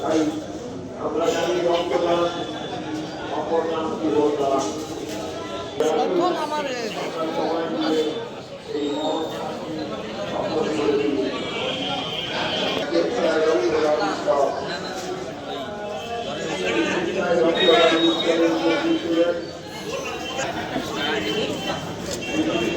তাই আমরা জানি রক্তদান অপর নাম জীবনদান প্রথম আমার এ, রক্তদান শিবিরগুলো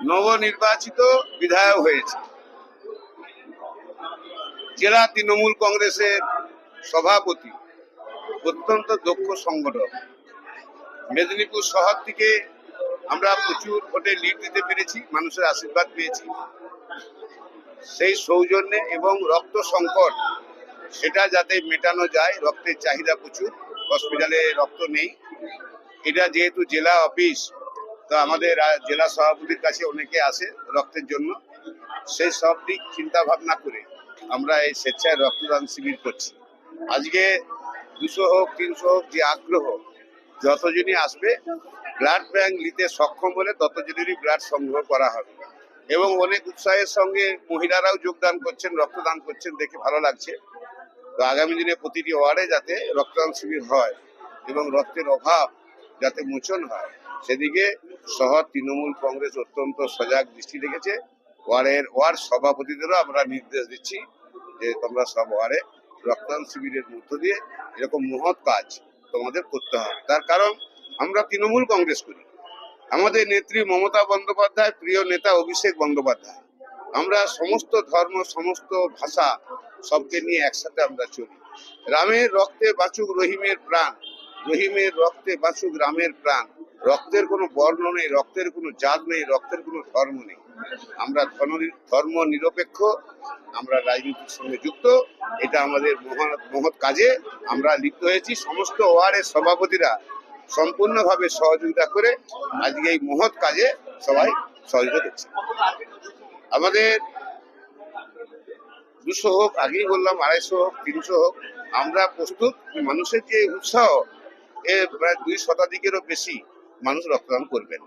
নবনির্বাচিত বিধায়ক হয়েছে। জেলা তৃণমূল কংগ্রেসের সভাপতি, অত্যন্ত দক্ষ সংগঠক। মেদিনীপুর শহর থেকে আমরা প্রচুর ভোটে লিড দিতে পেরেছি, মানুষের আশীর্বাদ পেয়েছি। সেই সৌজন্যে এবং রক্ত সংকট, সেটা যাতে মেটানো যায়, রক্তের চাহিদা প্রচুর, হসপিটালে রক্ত নেই। এটা যেহেতু জেলা অফিস তো আমাদের জেলা সভাপতির কাছে অনেকে আসে রক্তের জন্য। সেই সব দিক চিন্তা ভাবনা করে আমরা এই স্বেচ্ছায় রক্তদান শিবির করছি। আজকে দুশো হোক, তিনশো হোক, যে আগ্রহ, যতজনই আসবে, ব্লাড ব্যাংক নিতে সক্ষম হলে ততজনেরই ব্লাড সংগ্রহ করা হবে। এবং অনেক উৎসাহের সঙ্গে মহিলারাও যোগদান করছেন, রক্তদান করছেন, দেখে ভালো লাগছে। তো আগামী দিনে প্রতিটি ওয়ার্ডে যাতে রক্তদান শিবির হয় এবং রক্তের অভাব যাতে মোচন হয় সেদিকে শহর তৃণমূল কংগ্রেস অত্যন্ত সজাগ দৃষ্টি রেখেছে। ওয়ার্ডের ওয়ার্ড সভাপতিদেরও আমরা নির্দেশ দিচ্ছি যে তোমরা সব ওয়ার্ডে রক্তদান শিবিরের মধ্য দিয়ে এরকম মহৎ কাজ তোমাদের করতে হবে। তার কারণ আমরা তৃণমূল কংগ্রেস করি। আমাদের নেত্রী মমতা বন্দ্যোপাধ্যায়, প্রিয় নেতা অভিষেক বন্দ্যোপাধ্যায়। আমরা সমস্ত ধর্ম, সমস্ত ভাষা সবকে নিয়ে একসাথে আমরা চলি। রামের রক্তে বাঁচুক রহিমের প্রাণ, রহিমের রক্তে বাঁচুক রামের প্রাণ। রক্তের কোনো বর্ণ নেই, রক্তের কোনো জাত নেই, রক্তের কোনো ধর্ম নেই। আমরা ধর্ম- নিরপেক্ষ, আমরা রাজনীতির সঙ্গে যুক্ত, এটা আমাদের মহান, মহৎ কাজে আমরা লিপ্ত হয়েছি। সমস্ত ওয়ার্ডের সভাপতিরা সম্পূর্ণভাবে সহযোগিতা করে আজকে এই মহৎ কাজে সবাই সহযোগিতা করছে। আমাদের দুশো হোক, আগেই বললাম, আড়াইশো হোক, তিনশো হোক, আমরা প্রস্তুত। মানুষের যে উৎসাহ, এ প্রায় দুই শতাধিকেরও বেশি। মানুষ রক্তদান করবেন।